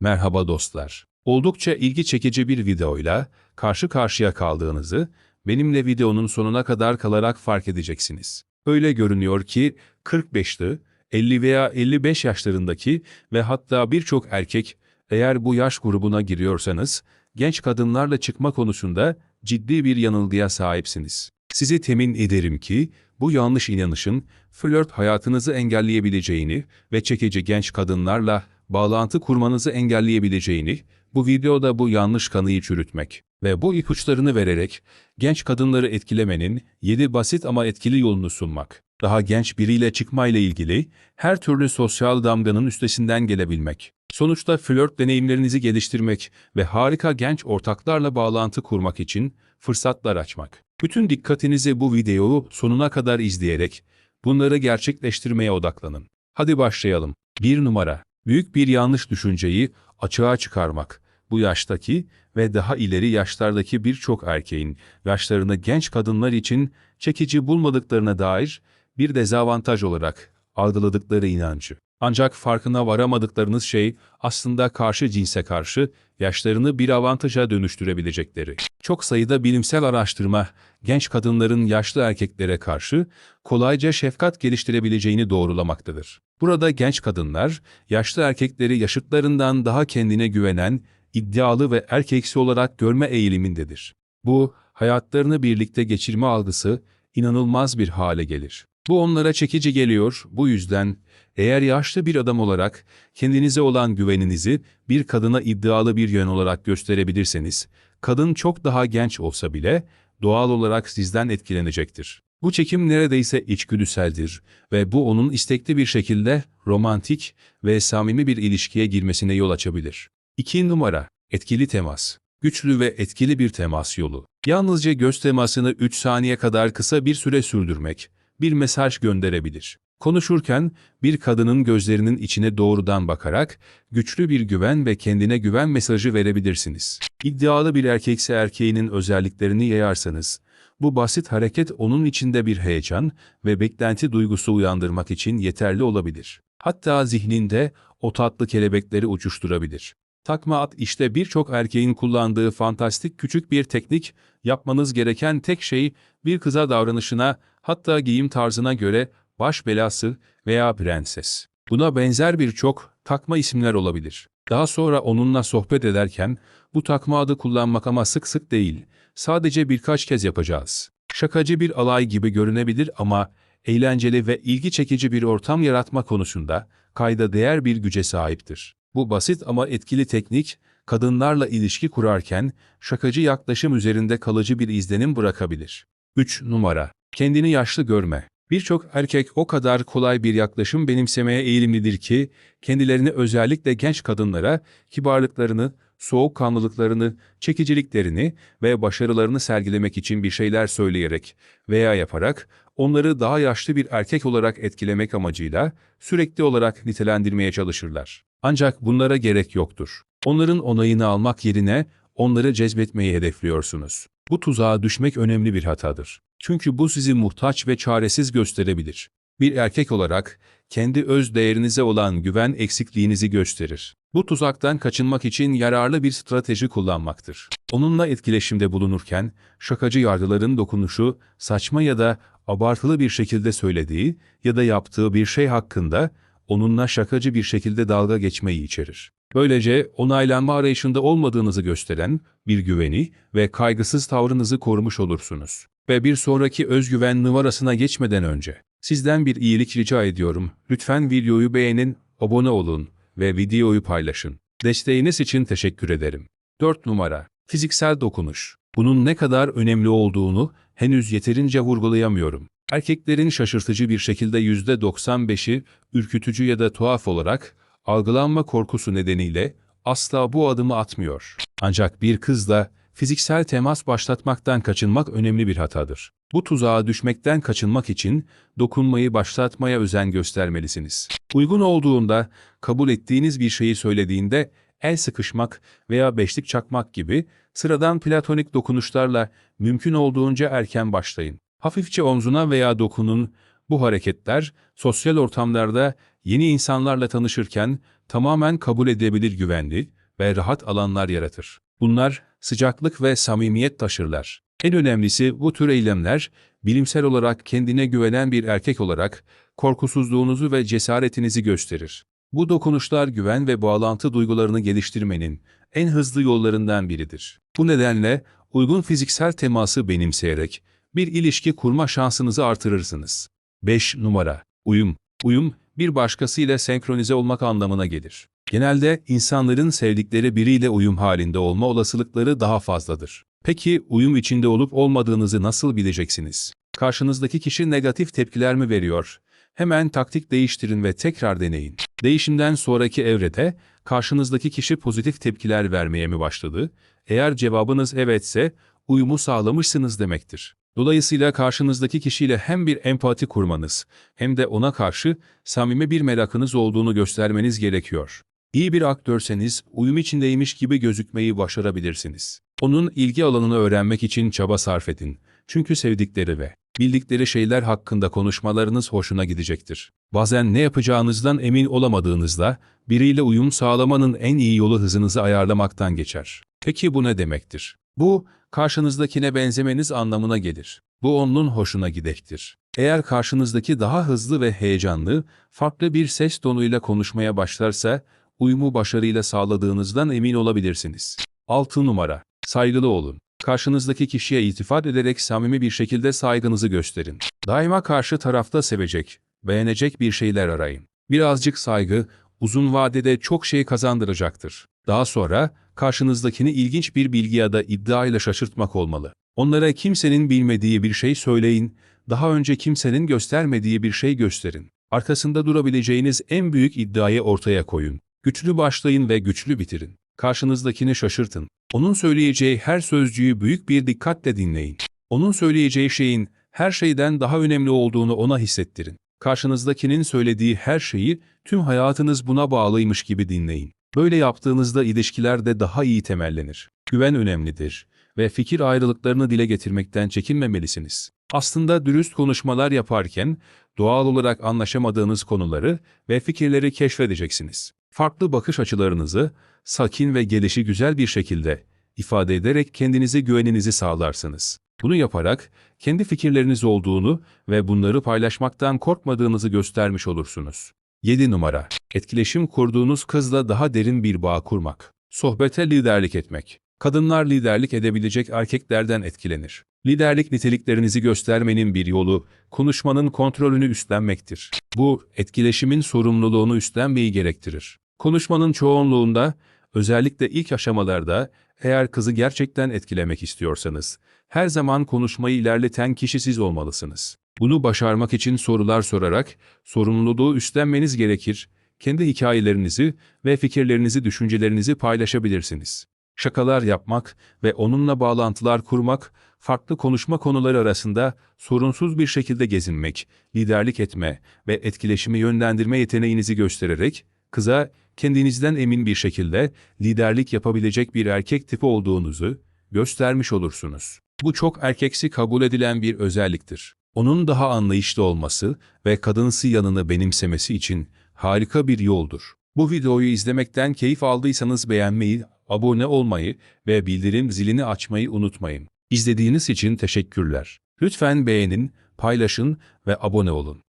Merhaba dostlar. Oldukça ilgi çekici bir videoyla karşı karşıya kaldığınızı benimle videonun sonuna kadar kalarak fark edeceksiniz. Öyle görünüyor ki 45'li, 50 veya 55 yaşlarındaki ve hatta birçok erkek eğer bu yaş grubuna giriyorsanız genç kadınlarla çıkma konusunda ciddi bir yanılgıya sahipsiniz. Sizi temin ederim ki bu yanlış inanışın flört hayatınızı engelleyebileceğini ve çekici genç kadınlarla bağlantı kurmanızı engelleyebileceğini, bu videoda bu yanlış kanıyı çürütmek ve bu ipuçlarını vererek genç kadınları etkilemenin 7 basit ama etkili yolunu sunmak. Daha genç biriyle çıkmayla ilgili her türlü sosyal damganın üstesinden gelebilmek. Sonuçta flört deneyimlerinizi geliştirmek ve harika genç ortaklarla bağlantı kurmak için fırsatlar açmak. Bütün dikkatinizi bu videoyu sonuna kadar izleyerek bunları gerçekleştirmeye odaklanın. Hadi başlayalım. 1 numara. Büyük bir yanlış düşünceyi açığa çıkarmak. Bu yaştaki ve daha ileri yaşlardaki birçok erkeğin yaşlarını genç kadınlar için çekici bulmadıklarına dair bir dezavantaj olarak algıladıkları inancı. Ancak farkına varamadıklarınız şey aslında karşı cinse karşı yaşlarını bir avantaja dönüştürebilecekleri. Çok sayıda bilimsel araştırma genç kadınların yaşlı erkeklere karşı kolayca şefkat geliştirebileceğini doğrulamaktadır. Burada genç kadınlar yaşlı erkekleri yaşıtlarından daha kendine güvenen, iddialı ve erkeksi olarak görme eğilimindedir. Bu hayatlarını birlikte geçirme algısı inanılmaz bir hale gelir. Bu onlara çekici geliyor. Bu yüzden eğer yaşlı bir adam olarak kendinize olan güveninizi bir kadına iddialı bir yön olarak gösterebilirseniz, kadın çok daha genç olsa bile doğal olarak sizden etkilenecektir. Bu çekim neredeyse içgüdüseldir ve bu onun istekli bir şekilde romantik ve samimi bir ilişkiye girmesine yol açabilir. 2 numara etkili temas. Güçlü ve etkili bir temas yolu. Yalnızca göz temasını 3 saniye kadar kısa bir süre sürdürmek bir mesaj gönderebilir. Konuşurken bir kadının gözlerinin içine doğrudan bakarak güçlü bir güven ve kendine güven mesajı verebilirsiniz. İddialı bir erkekse erkeğinin özelliklerini yayarsanız, bu basit hareket onun içinde bir heyecan ve beklenti duygusu uyandırmak için yeterli olabilir. Hatta zihninde o tatlı kelebekleri uçuşturabilir. Takma at işte birçok erkeğin kullandığı fantastik küçük bir teknik, yapmanız gereken tek şey bir kıza davranışına, hatta giyim tarzına göre baş belası veya prenses. Buna benzer birçok takma isimler olabilir. Daha sonra onunla sohbet ederken bu takma adı kullanmak ama sık sık değil, sadece birkaç kez yapacağız. Şakacı bir alay gibi görünebilir ama eğlenceli ve ilgi çekici bir ortam yaratma konusunda kayda değer bir güce sahiptir. Bu basit ama etkili teknik, kadınlarla ilişki kurarken şakacı yaklaşım üzerinde kalıcı bir izlenim bırakabilir. 3 numara. Kendini yaşlı görme. Birçok erkek o kadar kolay bir yaklaşım benimsemeye eğilimlidir ki, kendilerini özellikle genç kadınlara kibarlıklarını, soğukkanlılıklarını, çekiciliklerini ve başarılarını sergilemek için bir şeyler söyleyerek veya yaparak onları daha yaşlı bir erkek olarak etkilemek amacıyla sürekli olarak nitelendirmeye çalışırlar. Ancak bunlara gerek yoktur. Onların onayını almak yerine onları cezbetmeyi hedefliyorsunuz. Bu tuzağa düşmek önemli bir hatadır. Çünkü bu sizi muhtaç ve çaresiz gösterebilir. Bir erkek olarak kendi öz değerinize olan güven eksikliğinizi gösterir. Bu tuzaktan kaçınmak için yararlı bir strateji kullanmaktır. Onunla etkileşimde bulunurken şakacı yargıların dokunuşu, saçma ya da abartılı bir şekilde söylediği ya da yaptığı bir şey hakkında onunla şakacı bir şekilde dalga geçmeyi içerir. Böylece onaylanma arayışında olmadığınızı gösteren bir güveni ve kaygısız tavrınızı korumuş olursunuz. Ve bir sonraki özgüven numarasına geçmeden önce sizden bir iyilik rica ediyorum. Lütfen videoyu beğenin, abone olun ve videoyu paylaşın. Desteğiniz için teşekkür ederim. 4 numara. Fiziksel dokunuş. Bunun ne kadar önemli olduğunu henüz yeterince vurgulayamıyorum. Erkeklerin şaşırtıcı bir şekilde %95'i ürkütücü ya da tuhaf olarak algılanma korkusu nedeniyle asla bu adımı atmıyor. Ancak bir kızla fiziksel temas başlatmaktan kaçınmak önemli bir hatadır. Bu tuzağa düşmekten kaçınmak için dokunmayı başlatmaya özen göstermelisiniz. Uygun olduğunda, kabul ettiğiniz bir şeyi söylediğinde el sıkışmak veya beşlik çakmak gibi sıradan platonik dokunuşlarla mümkün olduğunca erken başlayın. Hafifçe omzuna veya dokunun, bu hareketler sosyal ortamlarda Yeni insanlarla tanışırken tamamen kabul edebilir güvenli ve rahat alanlar yaratır. Bunlar sıcaklık ve samimiyet taşırlar. En önemlisi bu tür eylemler bilimsel olarak kendine güvenen bir erkek olarak korkusuzluğunuzu ve cesaretinizi gösterir. Bu dokunuşlar güven ve bağlantı duygularını geliştirmenin en hızlı yollarından biridir. Bu nedenle uygun fiziksel teması benimseyerek bir ilişki kurma şansınızı artırırsınız. 5 numara Uyum Uyum, bir başkasıyla senkronize olmak anlamına gelir. Genelde insanların sevdikleri biriyle uyum halinde olma olasılıkları daha fazladır. Peki uyum içinde olup olmadığınızı nasıl bileceksiniz? Karşınızdaki kişi negatif tepkiler mi veriyor? Hemen taktik değiştirin ve tekrar deneyin. Değişimden sonraki evrede karşınızdaki kişi pozitif tepkiler vermeye mi başladı? Eğer cevabınız evetse uyumu sağlamışsınız demektir. Dolayısıyla karşınızdaki kişiyle hem bir empati kurmanız hem de ona karşı samimi bir merakınız olduğunu göstermeniz gerekiyor. İyi bir aktörseniz uyum içindeymiş gibi gözükmeyi başarabilirsiniz. Onun ilgi alanını öğrenmek için çaba sarf edin. Çünkü sevdikleri ve bildikleri şeyler hakkında konuşmalarınız hoşuna gidecektir. Bazen ne yapacağınızdan emin olamadığınızda biriyle uyum sağlamanın en iyi yolu hızınızı ayarlamaktan geçer. Peki bu ne demektir? Bu, karşınızdakine benzemeniz anlamına gelir. Bu onun hoşuna gidektir. Eğer karşınızdaki daha hızlı ve heyecanlı, farklı bir ses tonuyla konuşmaya başlarsa, uyumu başarıyla sağladığınızdan emin olabilirsiniz. 6 numara. Saygılı olun. Karşınızdaki kişiye itifat ederek samimi bir şekilde saygınızı gösterin. Daima karşı tarafta sevecek, beğenecek bir şeyler arayın. Birazcık saygı, uzun vadede çok şey kazandıracaktır. Daha sonra, karşınızdakini ilginç bir bilgi ya da iddia ile şaşırtmak olmalı. Onlara kimsenin bilmediği bir şey söyleyin, daha önce kimsenin göstermediği bir şey gösterin. Arkasında durabileceğiniz en büyük iddiayı ortaya koyun. Güçlü başlayın ve güçlü bitirin. Karşınızdakini şaşırtın. Onun söyleyeceği her sözcüğü büyük bir dikkatle dinleyin. Onun söyleyeceği şeyin her şeyden daha önemli olduğunu ona hissettirin. Karşınızdakinin söylediği her şeyi tüm hayatınız buna bağlıymış gibi dinleyin. Böyle yaptığınızda ilişkiler de daha iyi temellenir. Güven önemlidir ve fikir ayrılıklarını dile getirmekten çekinmemelisiniz. Aslında dürüst konuşmalar yaparken doğal olarak anlaşamadığınız konuları ve fikirleri keşfedeceksiniz. Farklı bakış açılarınızı sakin ve gelişi güzel bir şekilde ifade ederek kendinize güveninizi sağlarsınız. Bunu yaparak kendi fikirleriniz olduğunu ve bunları paylaşmaktan korkmadığınızı göstermiş olursunuz. 7 numara. Etkileşim kurduğunuz kızla daha derin bir bağ kurmak. Sohbete liderlik etmek. Kadınlar liderlik edebilecek erkeklerden etkilenir. Liderlik niteliklerinizi göstermenin bir yolu, konuşmanın kontrolünü üstlenmektir. Bu, etkileşimin sorumluluğunu üstlenmeyi gerektirir. Konuşmanın çoğunluğunda, özellikle ilk aşamalarda, eğer kızı gerçekten etkilemek istiyorsanız, her zaman konuşmayı ilerleten kişi siz olmalısınız. Bunu başarmak için sorular sorarak, sorumluluğu üstlenmeniz gerekir, kendi hikayelerinizi ve fikirlerinizi, düşüncelerinizi paylaşabilirsiniz. Şakalar yapmak ve onunla bağlantılar kurmak, farklı konuşma konuları arasında sorunsuz bir şekilde gezinmek, liderlik etme ve etkileşimi yönlendirme yeteneğinizi göstererek, kıza kendinizden emin bir şekilde liderlik yapabilecek bir erkek tipi olduğunuzu göstermiş olursunuz. Bu çok erkeksi kabul edilen bir özelliktir. Onun daha anlayışlı olması ve kadınsı yanını benimsemesi için harika bir yoldur. Bu videoyu izlemekten keyif aldıysanız beğenmeyi, abone olmayı ve bildirim zilini açmayı unutmayın. İzlediğiniz için teşekkürler. Lütfen beğenin, paylaşın ve abone olun.